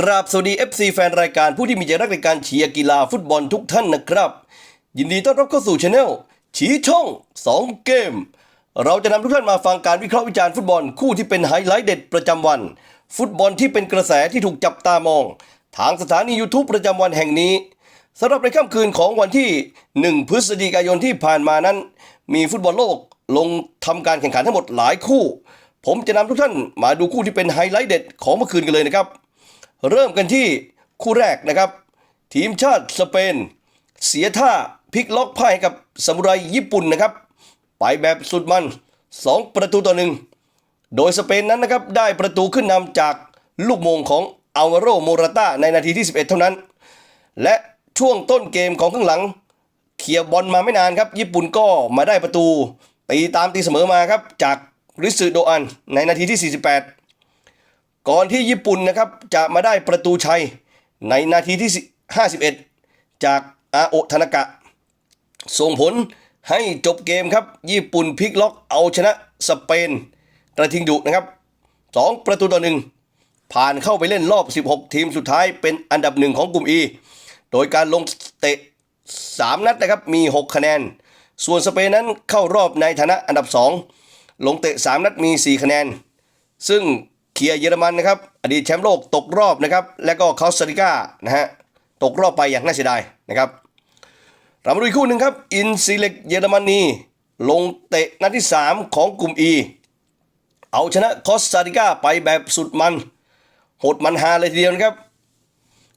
กราบสวัสดี FC แฟนรายการผู้ที่มีใจรักในการเชียร์กีฬาฟุตบอลทุกท่านนะครับ ยินดีต้อนรับเข้าสู่ช anel ฉีช่อง 2 เกม เราจะนำทุกท่านมาฟังการวิเคราะห์วิจารณ์ฟุตบอลคู่ที่เป็นไฮไลท์เด็ดประจำวัน ฟุตบอลที่เป็นกระแสที่ถูกจับตามอง ทางสถานี YouTube ประจำวันแห่งนี้สำหรับในค่ำคืนของวันที่ 1 พฤศจิกายนที่ผ่านมานั้น มีฟุตบอลโลกลงทำการแข่งขันทั้งหมดหลายคู่ ผมจะนำทุกท่านมาดูคู่ที่เป็นไฮไลท์เด็ดของเมื่อคืนกันเลยนะครับ เริ่มกันที่คู่แรกนะครับ ทีมชาติสเปน เสียท่าพลิกล็อกไพ่กับซามูไรญี่ปุ่นนะครับ ไปแบบสุดมัน 2 ประตูต่อหนึ่งโดยสเปนนั้นนะครับได้ประตูขึ้นนำจากลูกมงของอัลวาโรโมราตาในนาทีที่ 11 เท่านั้น และช่วงต้นเกมของข้างหลังเคลียร์บอลมาไม่นานครับ ญี่ปุ่นก็มาได้ประตูตีตามตีเสมอมาครับจากริสึโดอันในนาทีที่ 48 ก่อนที่ญี่ปุ่นนะครับจะมาได้ประตูชัยในนาทีที่ 51 จากอาโอะธนากะ ส่งผลให้จบเกมครับ ญี่ปุ่นพลิกล็อกเอาชนะสเปนกระทิงดุนะครับ 2 ประตูต่อหนึ่งผ่านเข้าไปเล่นรอบ 16 ทีมสุดท้ายเป็นอันดับหนึ่งของกลุ่ม E โดยการลงเตะ 3 นัดนะครับมี 6 คะแนน ส่วนสเปนนั้นเข้ารอบในฐานะอันดับ 2 ลงเตะ 3 นัดมี 4 คะแนน ซึ่ง เคียเยอรมันนะครับอดีตแชมป์โลกตกรอบนะครับ และก็คอสตาริกานะฮะตกรอบไปอย่างน่าเสียดายนะครับ เรามาดูอีกคู่หนึ่งครับ อินซีเล็กเยอรมนีลงเตะนัดที่ 3 ของกลุ่ม E เอาชนะคอสตาริกาไปแบบสุดมันโหดมันฮาเลยทีเดียวนะครับ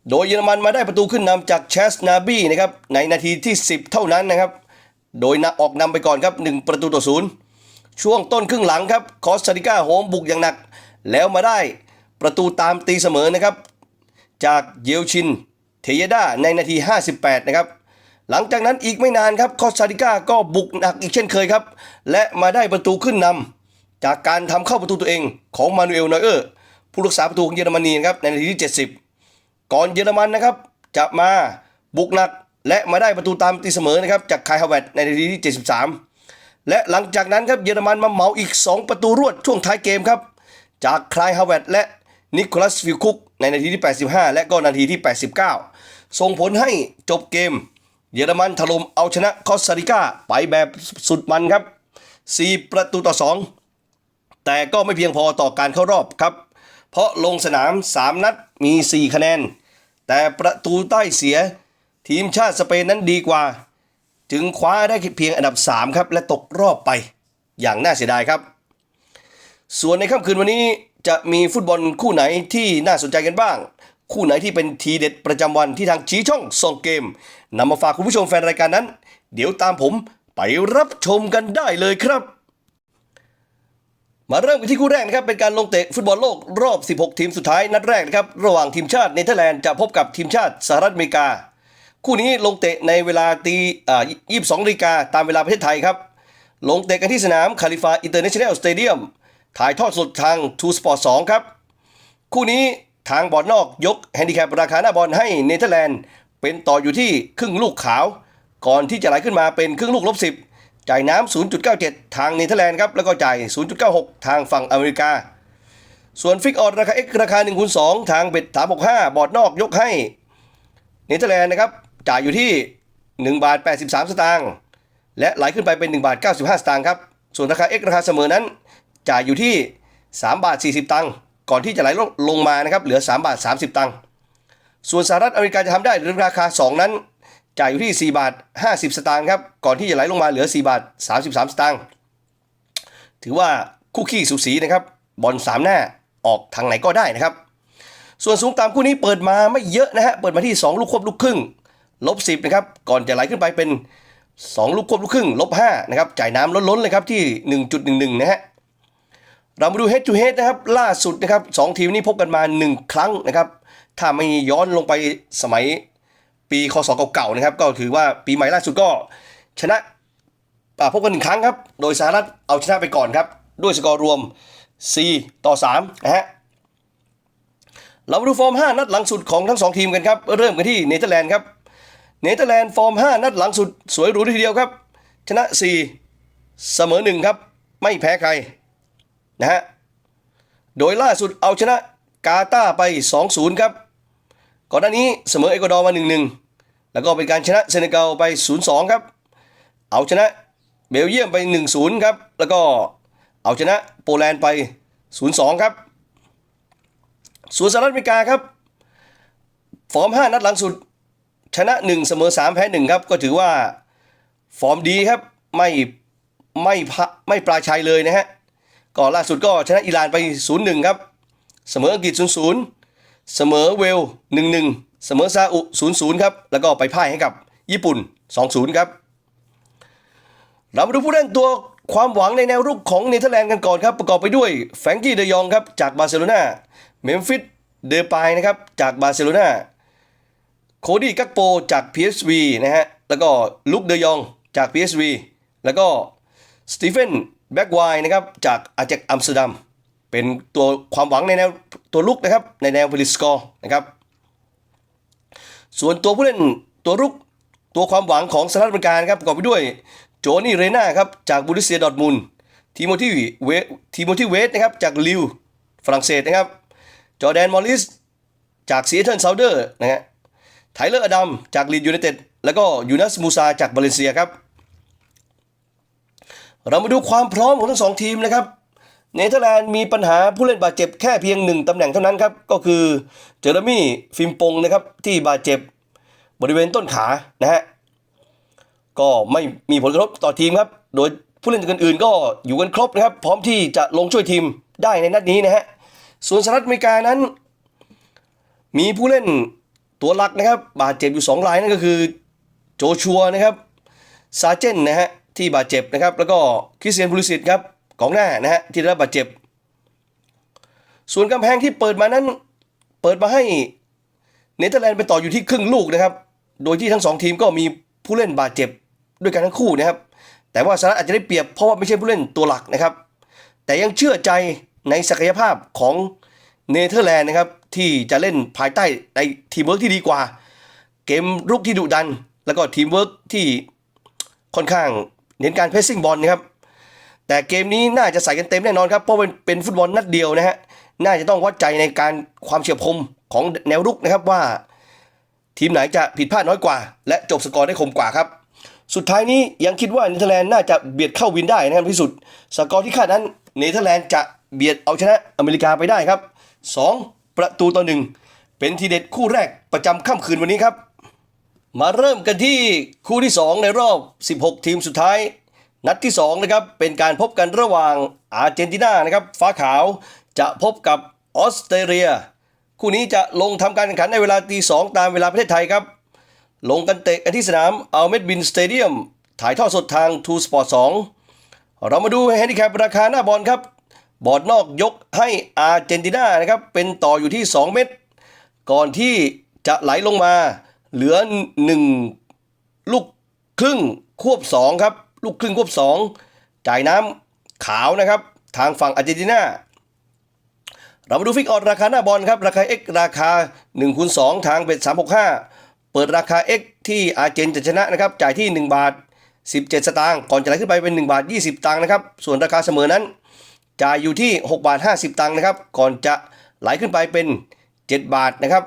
โดยเยอรมันมาได้ประตูขึ้นนำจากเชสนาบี้นะครับในนาทีที่ 10 เท่านั้นนะครับ โดยนะออกนำไปก่อนครับ 1 ประตูต่อศูนย์ช่วงต้นครึ่งหลังครับคอสตาริกาโหมบุกอย่างหนัก แล้วมาได้ประตูตามตีเสมอนะครับ จากเยลชินเทยดาในนาที 58 นะครับ หลังจากนั้นอีกไม่นานครับคอสตาริกาก็บุกหนักอีกเช่นเคยครับ และมาได้ประตูขึ้นนำจากการทำเข้าประตูตัวเองของมานูเอลนอยเออร์ผู้รักษาประตูของเยอรมนีนะครับในนาทีที่ 70 ก่อนเยอรมันนะครับจะมาบุกหนักและมาได้ประตูตามตีเสมอนะครับจากคายฮาวเวตในนาทีที่ 73 และหลังจากนั้นครับเยอรมันมาเหมาอีก 2 ประตูรวดช่วงท้ายเกมครับ จากคลายฮาวเวตและนิโคลัสฟิลคุกในนาทีที่ 85 และก็นาทีที่ 89 ส่งผลให้จบเกม เยอรมันถล่มเอาชนะคอสตาริกาไปแบบสุดมันครับ 4 ประตูต่อ 2 แต่ก็ไม่เพียงพอต่อการเข้ารอบครับ เพราะลงสนาม 3 นัดมี 4 คะแนน แต่ประตูใต้เสีย ทีมชาติสเปนนั้นดีกว่า จึงคว้าได้เพียงอันดับ 3 ครับ และตกรอบไปอย่างน่าเสียดายครับ ส่วนในค่ำคืนวันนี้จะมีฟุตบอลคู่ไหนที่น่าสนใจกันบ้าง คู่ไหนที่เป็นทีเด็ดประจำวันที่ทางชี้ช่องส่งเกมนำมาฝากคุณผู้ชมแฟนรายการนั้น เดี๋ยวตามผมไปรับชมกันได้เลยครับ มาเริ่มกันที่คู่แรกนะครับเป็นการลงเตะฟุตบอลโลกรอบ 16 ทีมสุดท้ายนัดแรกนะครับระหว่างทีมชาติเนเธอร์แลนด์จะพบกับทีมชาติสหรัฐอเมริกา คู่นี้ลงเตะในเวลาตี22นาฬิกาตามเวลาประเทศไทยครับ ลงเตะกันที่สนามคาลิฟาอินเตอร์เนชั่นแนลสเตเดียม ถ่ายทอดสดทางทูสปอร์ต2ครับ คู่นี้ทางบอลนอกยกแฮนดิแคปราคาหน้าบอลให้เนเธอร์แลนด์เป็นต่ออยู่ที่ครึ่งลูกขาว ก่อนที่จะไหลขึ้นมาเป็นครึ่งลูกลบ10 จ่ายน้ำ 0.97 ทางเนเธอร์แลนด์ครับ แล้วก็จ่าย 0.96 ทางฝั่งอเมริกา ส่วนฟิกออดราคา X ราคา1คูณ2ทางเบ็ด365 บอดนอกยกให้เนเธอร์แลนด์นะครับ จ่ายอยู่ที่ 1 บาท 83 สตางค์และไหลขึ้นไปเป็น 1 บาท 95 สตางค์ครับ ส่วนราคา X ราคาเสมอนั้น จ่ายอยู่ที่ 3 บาท 40 ตังค์ก่อนที่จะไหลลงมานะครับเหลือ 3 บาท 30 ตังค์ส่วนสหรัฐอเมริกาจะทำได้หรือราคา 2 นั้น จ่ายอยู่ที่ 4 บาท 50 สตางค์ครับก่อนที่จะไหลลงมาเหลือ 4 บาท 33 สตางค์ถือว่าคู่ขี้สูสีนะครับบอลสามหน้าออกทางไหนก็ได้นะครับ ส่วนสูงตามคู่นี้เปิดมาไม่เยอะนะฮะเปิดมาที่ 2 ลูกควบลูกครึ่งลบ10นะครับก่อนจะไหลขึ้นไปเป็น 2 ลูกควบลูกครึ่งลบ5นะครับจ่ายน้ำล้นๆเลยครับที่ 1.11นะฮะ เรามาดู head to head นะครับล่าสุดนะครับสองทีมนี้พบกันมา 1 ครั้งนะครับ ถ้าไม่ย้อนลงไปสมัยปีคศเก่าๆนะครับ ก็ถือว่าปีใหม่ล่าสุดก็ชนะพบกันหนึ่งครั้งครับ โดยสหรัฐเอาชนะไปก่อนครับ ด้วยสกอร์รวม 4 ต่อ3นะฮะเรามาดูฟอร์ม 5 นัดหลังสุดของทั้ง 2 ทีมกันครับ เริ่มกันที่เนเธอร์แลนด์ครับเนเธอร์แลนด์ฟอร์ม 5 นัดหลังสุดสวยหรูทีเดียวครับ ชนะ 4 เสมอ1ครับ ไม่แพ้ใคร นะฮะ โดยล่าสุดเอาชนะกาตาไป 2-0 ครับ ก่อนหน้านี้เสมอเอกวาดอร์มา 1-1 แล้วก็เป็นการชนะเซเนกัลไป 0-2 ครับ เอาชนะเบลเยียมไป 1-0 ครับ แล้วก็เอาชนะโปแลนด์ไป 0-2 ครับ ส่วนสหรัฐอเมริกาครับ ฟอร์ม 5 นัดหลังสุด ชนะ 1 เสมอ 3 แพ้ 1 ครับ ก็ถือว่า ฟอร์มดีครับ ไม่ไม่พะไม่ปลาชัยเลยนะฮะ ก็ล่าสุดก็ชนะอิหร่านไป 0-1 ครับ เสมออังกฤษ 0-0 เสมอเวล 1-1 เสมอซาอุ 0-0 ครับ แล้วก็ไปพ่ายให้กับญี่ปุ่น 2-0 ครับ เรามาดูผู้เล่นตัวความหวังในแนวรุกของเนเธอร์แลนด์กันก่อนครับ ประกอบไปด้วยแฟรงกี้เดยองครับ จากบาร์เซโลนาเมมฟิสเดปายนะครับจากบาร์เซโลนาโคดี้กักโปจาก PSV นะฮะแล้วก็ลุกเดยองจาก PSV แล้วก็สตีเฟน แบ็กไวนะครับจากอาแจกอัมสเตอร์ดัมเป็นตัวความหวังในแนวตัวลุกนะครับในแนวผลิสกอร์นะครับส่วนตัวผู้เล่นตัวรุกตัวความหวังของสหรัฐอเมริกาครับประกอบไปด้วยโจนี่เรน่าครับจากบูริเซียดอทมุนทีโมธีเวทีโมธีเวสนะครับจากลิวฝรั่งเศสนะครับจอแดนมอลลิสจากซีแอเทิลซาวเดอร์นะฮะไทเลอร์อดัมจากลีดยูไนเต็ดแล้วก็ยูนัสมูซาจากบาเลนเซียครับ เรามาดูความพร้อมของทั้งสองทีมนะครับเนเธอร์แลนด์มีปัญหาผู้เล่นบาดเจ็บแค่เพียงหนึ่งตำแหน่งเท่านั้นครับ ก็คือเจอร์มี่ฟิมปงนะครับที่บาดเจ็บบริเวณต้นขานะฮะก็ไม่มีผลกระทบต่อทีมครับ โดยผู้เล่นอื่นๆ ก็อยู่กันครบนะครับ พร้อมที่จะลงช่วยทีมได้ในนัดนี้นะฮะส่วนสหรัฐอเมริกานั้น มีผู้เล่นตัวหลักนะครับ บาดเจ็บอยู่ 2 รายนั่นก็คือโจชัวนะครับซาเจนนะฮะ ที่บาดเจ็บนะครับ แล้วก็คริสเตียนพูลิสิตครับกองหน้านะฮะที่ได้รับบาดเจ็บ ส่วนกำแพงที่เปิดมานั้นเปิดมาให้เนเธอร์แลนด์ไปต่ออยู่ที่ครึ่งลูกนะครับ โดยที่ทั้งสองทีมก็มีผู้เล่นบาดเจ็บด้วยกันทั้งคู่นะครับ แต่ว่าสหรัฐอาจจะได้เปรียบเพราะว่าไม่ใช่ผู้เล่นตัวหลักนะครับ แต่ยังเชื่อใจในศักยภาพของเนเธอร์แลนด์นะครับที่จะเล่นภายใต้ในทีมเวิร์กที่ดีกว่า เกมรุกที่ดุดัน แล้วก็ทีมเวิร์กที่ค่อนข้าง เน้นการเพรสซิ่งบอลนะครับแต่เกมนี้น่าจะใส่กันเต็มแน่นอนครับเพราะมันเป็นฟุตบอลนัดเดียวนะฮะน่าจะต้องวัดใจในการความเฉียบคมของแนวรุกนะครับว่า ทีมไหนจะผิดพลาดน้อยกว่า และจบสกอร์ได้คมกว่าครับ สุดท้ายนี้ยังคิดว่าเนเธอร์แลนด์น่าจะเบียดเข้าวินได้นะครับที่สุด สกอร์ที่คาดนั้นเนเธอร์แลนด์จะเบียดเอาชนะอเมริกาไปได้ครับ 2 ประตูต่อหนึ่งเป็นทีเด็ดคู่แรกประจำค่ำคืนวันนี้ครับ มาเริ่มกันที่คู่ที่ 2 ในรอบ 16 ทีมสุดท้าย นัดที่2นะครับเป็นการพบกันระหว่างอาร์เจนตินานะครับฟ้าขาวจะพบกับออสเตรเลีย คู่นี้จะลงทำการแข่งขันในเวลาตีสองตามเวลาประเทศไทยครับ ลงกันเตะกันที่สนามอัลเมดบินสเตเดียมถ่ายทอดสดทางทูสปอร์ต2เรามาดูแฮนดิแคปราคาหน้าบอลครับ บอดนอกยกให้อาร์เจนตินานะครับเป็นต่ออยู่ที่ 2 เม็ดก่อนที่จะไหลลงมา เหลือ 1 ลูกครึ่งควบ 2 ครับ ลูกครึ่งควบ 2 จ่ายน้ำขาวนะครับ ทางฝั่งอาร์เจนตินาเรามาดูฟิกออดราคาหน้าบอลครับ ราคา X ราคา1คูณ2ทางเบ็ด365 เปิดราคา X ที่อาร์เจนจะชนะนะครับ จ่ายที่ 1 บาท 17 สตางค์ ก่อนจะไหลขึ้นไปเป็น 1 บาท 20 ตังค์นะครับ ส่วนราคาเสมอนั้น จ่ายอยู่ที่ 6 บาท 50 ตังค์นะครับ ก่อนจะไหลขึ้นไปเป็น 7 บาทนะครับ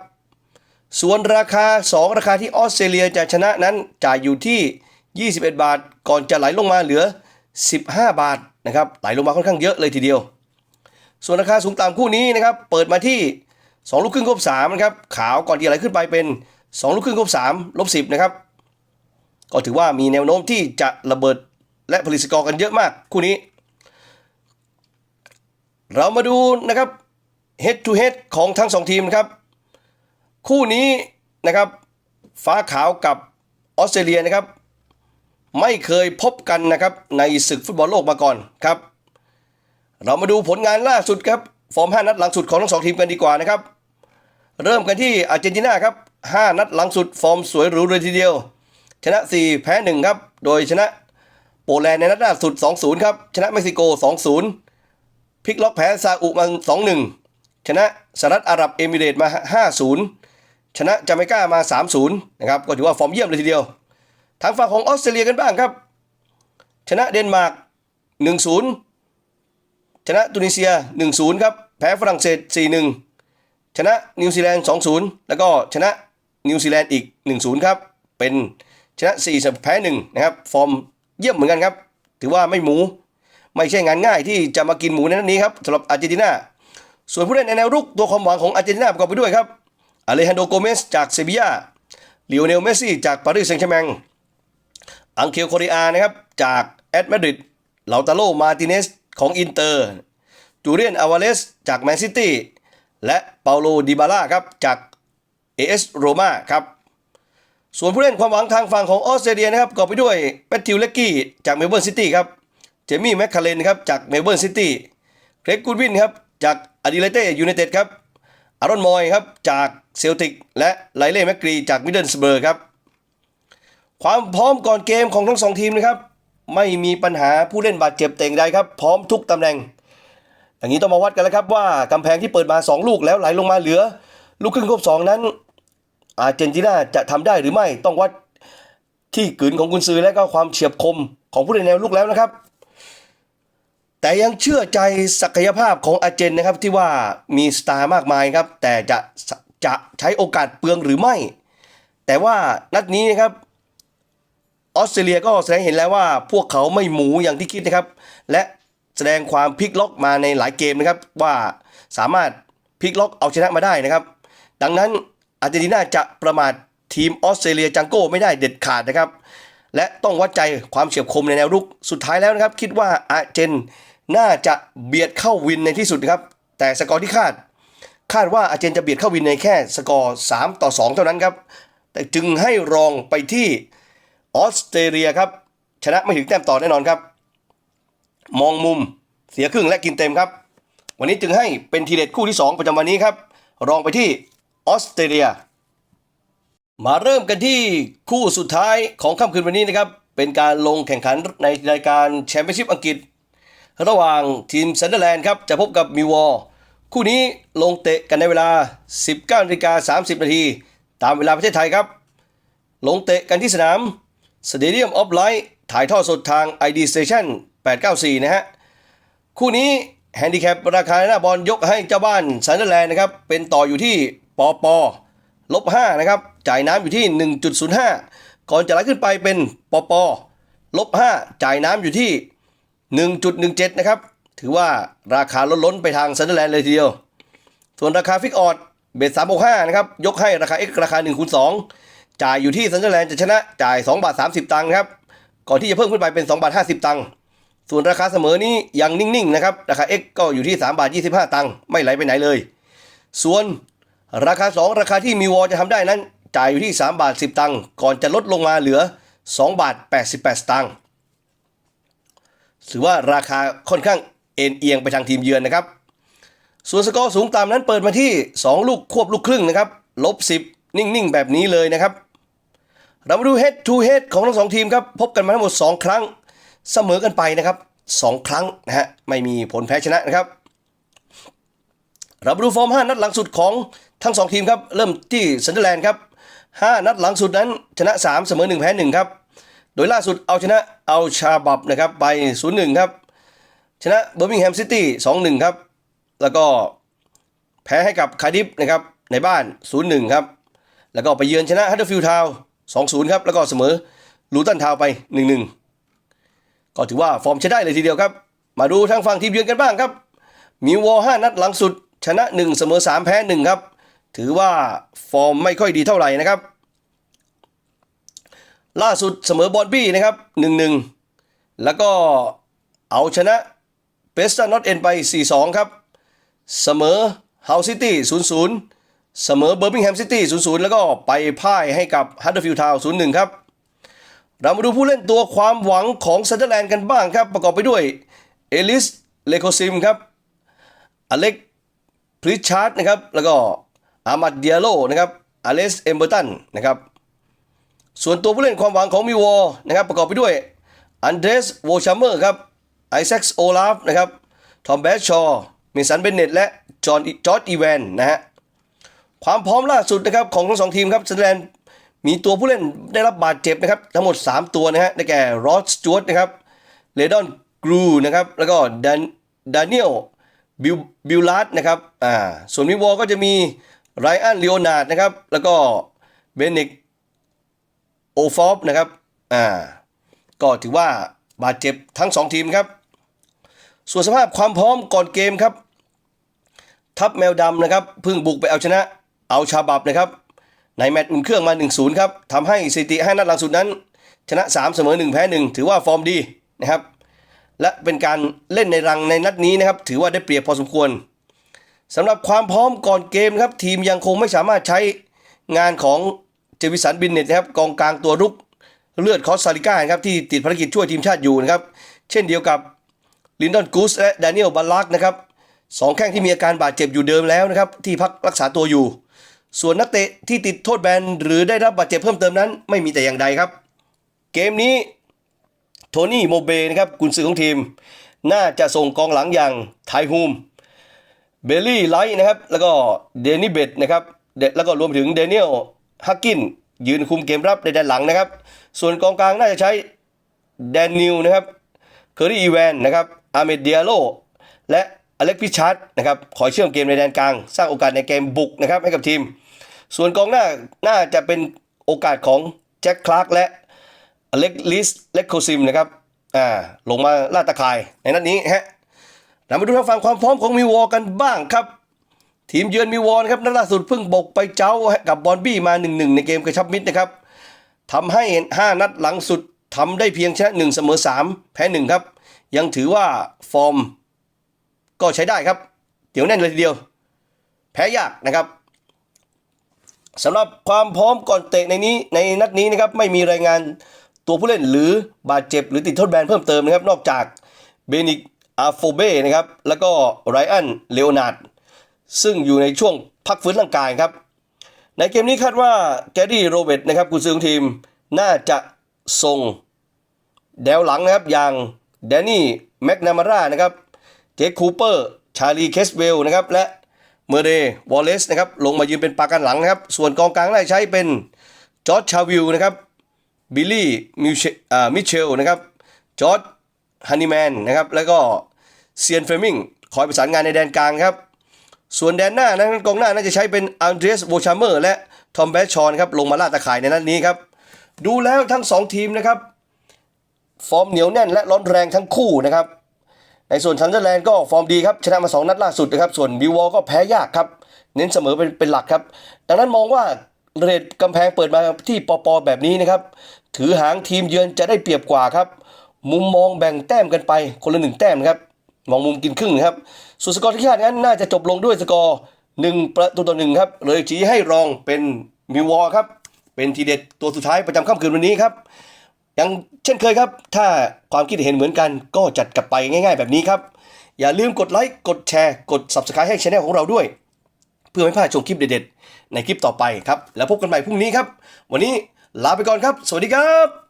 ส่วนราคา 2 ราคาที่ออสเตรเลียจะชนะนั้นจ่ายอยู่ที่ 21 บาท ก่อนจะไหลลงมาเหลือ 15 บาทนะครับไหลลงมาค่อนข้างเยอะเลยทีเดียว ส่วนราคาสูงต่ำคู่นี้นะครับเปิดมาที่ 2 ลูกครึ่งครบ3นะครับขาวก่อนที่จะไหลขึ้นไปเป็น 2 ลูกครึ่งครบ3ลบ10นะครับก็ถือว่ามีแนวโน้มที่จะระเบิดและผลิตสกอร์กันเยอะมากคู่นี้ เรามาดูนะครับ head to head ของทั้งสองทีมนะครับ คู่นี้นะครับฟ้าขาวกับออสเตรเลียนะครับ ไม่เคยพบกันนะครับในศึกฟุตบอลโลกมาก่อนครับ เรามาดูผลงานล่าสุดครับฟอร์ม 5 นัดหลังสุดของทั้งสองทีมกันดีกว่านะครับ เริ่มกันที่อาร์เจนตินาครับ 5 นัดหลังสุดฟอร์มสวยหรูเลยทีเดียว ชนะ 4 แพ้ 1 ครับ โดยชนะโปแลนด์ในนัดล่าสุด 2-0 ครับ ชนะเม็กซิโก 2-0 พลิกล็อกแพ้ซาอุมา2-1 ชนะสหรัฐอาหรับเอมิเรตส์มา 5-0 ชนะจาเมกามา 3-0 นะครับ ก็ถือว่าฟอร์มเยี่ยมเลยทีเดียว ทางฝั่งของออสเตรเลียกันบ้างครับ ชนะเดนมาร์ก 1-0 ชนะตุนิเซีย 1-0 ครับ แพ้ฝรั่งเศส 4-1ชชนะนิวซีแลนด์ 2-0 แล้วก็ชนะนิวซีแลนด์อีก 1-0 ครับ เป็นชนะ4เสมอแพ้1นะครับ ฟอร์มเยี่ยมเหมือนกันครับ ถือว่าไม่หมู ไม่ใช่งานง่ายที่จะมากินหมูในนัดนี้ครับสำหรับอาร์เจนตินา ส่วนผู้เล่นในแนวรุกตัวความหวังของอาร์เจนตินาประกอบไปด้วยครับ อเลฮันโดโกเมสจากเซบียาลิโอเนลเมสซี่จากปารีสแซงต์แชร์แมงอังเคลโคเรียนะครับจากแอตมาดริดลาตาโลมาติเนสของอินเตอร์จูเรียนอาวาเลสจากแมนซิตี้และเปาโลดิบาล่าครับจากเอเอสโรมาครับส่วนผู้เล่นความหวังทางฝั่งของออสเตรเลียนะครับกอไปด้วยแมตติวเลกกี้จากเมลเบิร์นซิตี้ครับเจมี่แมคคาเลนครับจากเมลเบิร์นซิตี้เกรกกูดวินครับจากอดิเลเต้ยูไนเต็ดครับอารอนมอยครับจาก เซลติกและไลเล่แมกกรีจากมิดเดิลสเบอร์ครับ ความพร้อมก่อนเกมของทั้งสองทีมนะครับ ไม่มีปัญหาผู้เล่นบาดเจ็บแต่งใดครับ พร้อมทุกตำแหน่ง อย่างนี้ต้องมาวัดกันแล้วครับว่ากำแพงที่เปิดมา 2 ลูกแล้วไหลลงมาเหลือ ลูกครึ่งควบสองนั้น อาร์เจนตินาจะทำได้หรือไม่ต้องวัดที่กืนของกุนซือและก็ความเฉียบคมของผู้เล่นแนวลุกแล้วนะครับ แต่ยังเชื่อใจศักยภาพของอาเจนนะครับที่ว่ามีสตาร์มากมายครับ แต่จะ จะใช้โอกาสเปลืองหรือไม่ แต่ว่านัดนี้นะครับออสเตรเลียก็แสดงเห็นแล้วว่าพวกเขาไม่หมูอย่างที่คิดนะครับ และแสดงความพลิกล็อกมาในหลายเกมนะครับว่าสามารถพลิกล็อกเอาชนะมาได้นะครับ ดังนั้นอาร์เจนตินาจะประมาททีมออสเตรเลียจังโก้ไม่ได้เด็ดขาดนะครับ และต้องวัดใจความเฉียบคมในแนวรุกสุดท้ายแล้วนะครับ คิดว่าอาร์เจนน่าจะเบียดเข้าวินในที่สุดนะครับ แต่สกอร์ที่คาด คาดว่าอาเจนจะเบียดเข้าวินในแค่สกอร์3ต่อ 2 เท่านั้นครับ แต่จึงให้รองไปที่ออสเตรเลียครับ ชนะไม่ถึงแต้มต่อแน่นอนครับ มองมุมเสียครึ่งและกินเต็มครับ วันนี้จึงให้เป็นทีเด็ดคู่ที่ 2 ประจำวันนี้ครับ รองไปที่ออสเตรเลีย มาเริ่มกันที่คู่สุดท้ายของค่ำคืนวันนี้นะครับ เป็นการลงแข่งขันในรายการแชมเปี้ยนชิพอังกฤษ ระหว่างทีมเซนเดอร์แลนด์ครับจะพบกับมิวอล คู่นี้ลงเตะกันในเวลา 19นาฬิกา30 นาที ตามเวลาประเทศไทยครับ ลงเตะกันที่สนาม Stadium of Light ถ่ายทอดสดทาง ID Station 894 นะฮะ คู่นี้แฮนดิแคปราคาหน้าบอลยกให้เจ้าบ้านซันเดอร์แลนด์นะครับ เป็นต่ออยู่ที่ปอปอลบ5นะครับ จ่ายน้ำอยู่ที่ 1.05 ก่อนจะไหลขึ้นไปเป็นปอปอลบ5จ่ายน้ำอยู่ที่ 1.17 นะครับ ถือว่าราคาลดล้นไปทางซันเดอร์แลนด์เลยทีเดียว ส่วนราคาฟิกออดเบส365นะครับ ยกให้ราคา X ราคา1คูณ2จ่ายอยู่ที่ซันเดอร์แลนด์จะชนะจ่าย2บาท30 ตังค์ครับ ก่อนที่จะเพิ่มขึ้นไปเป็น2บาท50 ตังค์ส่วนราคาเสมอนี้ยังนิ่งๆนะครับ ราคา X ก็อยู่ที่3บาท25 ตังค์ไม่ไหลไปไหนเลย ส่วนราคา 2 ราคาที่มีวอลจะทำได้นั้น จ่ายอยู่ที่3บาท10 ตังค์ก่อนจะลดลงมาเหลือ2บาท88สตางค์ถือว่าราคาค่อนข้าง เอ็นเอียงไปทางทีมเยือนนะครับ ส่วนสกอร์สูงต่ำนั้นเปิดมาที่ 2 ลูกควบลูกครึ่งนะครับลบ10 นิ่งๆ แบบนี้เลยนะครับ เรามาดู head to head ของทั้งสองทีมครับ พบกันมาทั้งหมด 2 ครั้งเสมอกันไปนะครับ 2 ครั้งนะฮะไม่มีผลแพ้ชนะนะครับ เรามาดูฟอร์ม 5 นัดหลังสุดของทั้ง 2 ทีมครับเริ่มที่ซันเดอร์แลนด์ครับ 5 นัดหลังสุดนั้นชนะ 3 เสมอ 1 แพ้ 1 ครับ โดยล่าสุดเอาชนะเอาชาบับนะครับไป 0-1 ครับ ชนะเบอร์มิงแฮมซิตี้2-1 ครับ แล้วก็แพ้ให้กับคาร์ดิฟนะครับในบ้าน 0-1 ครับ แล้วก็ไปเยือนชนะฮัตเตอร์ฟิลด์ทาวน์2-0 ครับ แล้วก็เสมอลูตันทาวน์ไป 1-1 ก็ถือว่าฟอร์มใช้ได้เลยทีเดียวครับ มาดูทางฝั่งทีมเยือนกันบ้างครับ มีวอล5นัดหลังสุด ชนะ 1 เสมอ 3 แพ้ 1 ครับ ถือว่าฟอร์มไม่ค่อยดีเท่าไหร่นะครับ ล่าสุดเสมอบอลบี้นะครับ 1-1 แล้วก็เอาชนะ เปสตันนอตเอ็นไป 4-2 ครับ เสมอเฮาซิตี้ 0-0 เสมอเบอร์มิงแฮมซิตี้ 0-0 แล้วก็ไปพ่ายให้กับฮัตเตอร์ฟิลด์ทาวน์0-1 ครับ เรามาดูผู้เล่นตัวความหวังของซันเดอร์แลนด์กันบ้างครับ ประกอบไปด้วย เอลิส เลโคซิมครับ อเล็ก พริชาร์ดนะครับ แล้วก็อามัดเดียโลนะครับอเลส เอมเบอร์ตันนะครับ ส่วนตัวผู้เล่นความหวังของมิวอลนะครับประกอบไปด้วยอันเดรสโวชาเมอร์ครับ ไอแซคโอลาฟนะครับทอมแบชชอร์มิสันเบนเน็ตและจอห์นจอร์ดอีแวนนะฮะความพร้อมล่าสุดนะครับของทั้งสองทีมครับซันแลนด์มีตัวผู้เล่นได้รับบาดเจ็บนะครับทั้งหมด 3 ตัวนะฮะได้แก่รอสจวตนะครับเลดอนกรูนะครับแล้วก็ดานดานิเอลบิลบิลลาร์ดนะครับอ่าส่วนมิวอก็จะมีไรอันเลโอนาร์ดนะครับแล้วก็เบนิกโอฟอฟนะครับอ่าก็ถือว่าบาดเจ็บทั้ง 2 ทีมครับ ส่วนสภาพความพร้อมก่อนเกมครับ ทัพแมวดำนะครับเพิ่งบุกไปเอาชนะเอาชาบับนะครับในแมตช์อุ่นเครื่องมา 1-0 ครับทำให้สถิติ5นัดหลังสุดนั้น ชนะ 3 เสมอ 1 แพ้ 1 ถือว่าฟอร์มดีนะครับ และเป็นการเล่นในรังในนัดนี้นะครับ ถือว่าได้เปรียบพอสมควรสำหรับความพร้อมก่อนเกมครับ ทีมยังคงไม่สามารถใช้งานของเจวิสันบินเนตนะครับกองกลางตัวรุกเลือดคอสซาริก้าครับที่ติดภารกิจช่วยทีมชาติอยู่นะครับ เช่นเดียวกับ ลินดอนกูสและแดานิเอลบัลลักนะครับสองแข้งที่มีอาการบาดเจ็บอยู่เดิมแล้วนะครับที่พักรักษาตัวอยู่ ส่วนนักเตะที่ติดโทษแบนหรือได้รับบาดเจ็บเพิ่มเติมนั้น ไม่มีแต่อย่างใดครับ เกมนี้โทนี่โมเบนะครับกุนซือของทีม น่าจะส่งกองหลังอย่างไทฮูมเบลลี่ไลท์นะครับแล้วก็เดนิเบตนะครับแล้วก็รวมถึงเดเนียลฮักกินยืนคุมเกมรับในด้านหลังนะครับ ส่วนกองกลางน่าจะใช้แดนนิวนะครับเคอรี่อีแวนนะครับ อาเมดเดียโลและอเล็กพิชาร์ดนะครับคอเชื่อมเกมในแดนกลาง สร้างโอกาสในเกมบุกนะครับให้กับทีม ส่วนกองหน้าน่าจะเป็นโอกาสของแจ็คคลาร์กและอเล็กลิสเล็กโคซิมนะครับอ่าลงมาล่าตะข่ายในนัดนี้ฮะเรามาดูทางฝั่งความพร้อมของมิวอลกันบ้างครับ ทีมเยือนมิวอลนครับนัดล่าสุดเพิ่งบกไปเจ้ากับบอลบี้มา 1-1 ในเกมกระชับมิตรนะครับทำให้ 5 นัดหลังสุด ทำได้เพียงชนะ1เสมอ3แพ้1ครับ ยังถือว่าฟอร์ม ก็ใช้ได้ครับเดี๋ยวแน่นเลยทีเดียว แพ้ยากนะครับสำหรับความพร้อมก่อนเตะในนี้ในนัดนี้นะครับไม่มีรายงานตัวผู้เล่นหรือบาดเจ็บหรือติดโทษแบนเพิ่มเติมนะครับ นอกจากเบนิกอาโฟเบ้นะครับแล้วก็ไรอันเลโอนาร์ดซึ่งอยู่ในช่วงพักฟื้นร่างกายครับ ในเกมนี้คาดว่าแกรี่โรเบิร์ตนะครับกุนซือของทีมน่าจะ ส่ง แดวหลังนะครับอย่างแดนนี่แมคนามาร่านะครับเจคคูเปอร์ ชาลีเคสเวลนะครับและเมเรวอลเลสนะครับลงมายืนเป็นปากันหลังนะครับ ส่วนกองกลางได้ใช้เป็นจอร์จชาวิลนะครับบิลลี่มิเชลนะครับจอร์จฮันนีแมนนะครับแล้วก็เซียนเฟมิงคอยประสานงานในแดนกลางครับ ส่วนแดนหน้านั้นกองหน้าน่าจะใช้เป็นอันเดรสโบชาเมอร์และทอมแบชชอนครับลงมาล่าตะข่ายในนัดนี้ครับ ดูแล้วทั้งสองทีมนะครับ ฟอร์มเหนียวแน่นและร้อนแรงทั้งคู่นะครับ ในส่วนซันเดอร์แลนด์ก็ฟอร์มดีครับ ชนะมา 2 นัดล่าสุดนะครับ ส่วนบิววอลก็แพ้ยากครับ เน้นเสมอเป็นเป็นหลักครับ ดังนั้นมองว่าเรทกำแพงเปิดมาที่ปอปอแบบนี้นะครับ ถือหางทีมเยือนจะได้เปรียบกว่าครับ มุมมองแบ่งแต้มกันไปคนละหนึ่งแต้มครับมองมุมกินครึ่งนะครับส่วนสกอร์ที่คาดนั้นน่าจะจบลงด้วยสกอร์หนึ่งประตูต่อหนึ่งครับเลยชี้ให้รองเป็นมิววอลครับ เป็นทีเด็ดตัวสุดท้ายประจำค่ำคืนวันนี้ครับยังเช่นเคยครับ ถ้าความคิดเห็นเหมือนกันก็จัดกลับไปง่าย ๆ แบบนี้ครับ อย่าลืมกดไลค์กดแชร์ กด Subscribe ให้ช anel ของเราด้วย เพื่อไม่พลาดชมคลิปเด็ดๆ ในคลิปต่อไปครับ แล้วพบกันใหม่พรุ่งนี้ครับ วันนี้ลาไปก่อนครับ สวัสดีครับ